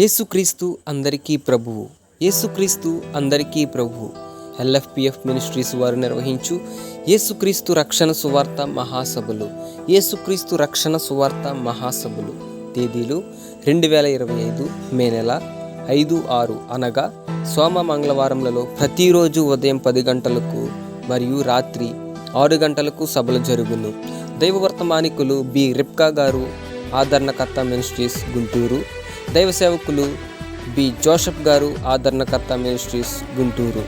యేసుక్రీస్తు అందరికీ ప్రభువు. యేసుక్రీస్తు అందరికీ ప్రభువు. ఎల్ఎఫ్పిఎఫ్ మినిస్ట్రీస్ వారు నిర్వహించు యేసుక్రీస్తు రక్షణ సువార్త మహాసభలు. యేసుక్రీస్తు రక్షణ సువార్త మహాసభలు. తేదీలు రెండు వేల ఇరవై ఐదు మే నెల ఐదు ఆరు అనగా సోమ మంగళవారంలో ప్రతిరోజు ఉదయం పది గంటలకు మరియు రాత్రి ఆరు గంటలకు సభలు జరుగును. దైవవర్తమానికులు బి రిప్కా గారు ఆదరణకర్త మినిస్ట్రీస్ గుంటూరు దైవ సేవకులు బి. జోసఫ్ గారు ఆదరణకర్త మినిస్ట్రీస్ గుంటూరు.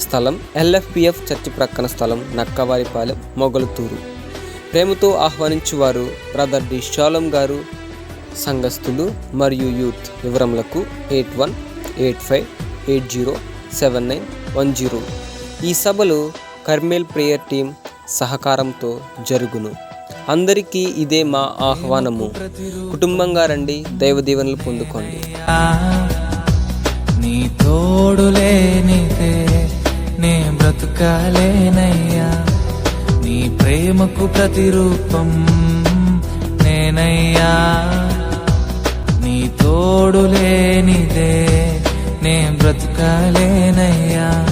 స్థలం ఎల్ఎఫ్పిఎఫ్ చర్చి ప్రక్కన స్థలం నక్కవారిపాలెం మొగలుతూరు. ప్రేమతో ఆహ్వానించువారు బ్రదర్ డి. షాలం గారు సంఘస్థులు మరియు youth వివరములకు eight one eight five eight zero seven nine one zero. ఈ సభలు కర్మేల్ ప్రేయర్ టీం సహకారంతో జరుగును. అందరికీ ఇదే మా ఆహ్వానము. కుటుంబంగా రండి దైవ దీవెనలు పొందుకోండి. నీ తోడు లేనిదే నే బ్రతుకాలేనయ్యా. నీ ప్రేమకు ప్రతిరూపం నేనయ్యా. నీ తోడు లేనిదే నే బ్రతుకాలేనయ్యా.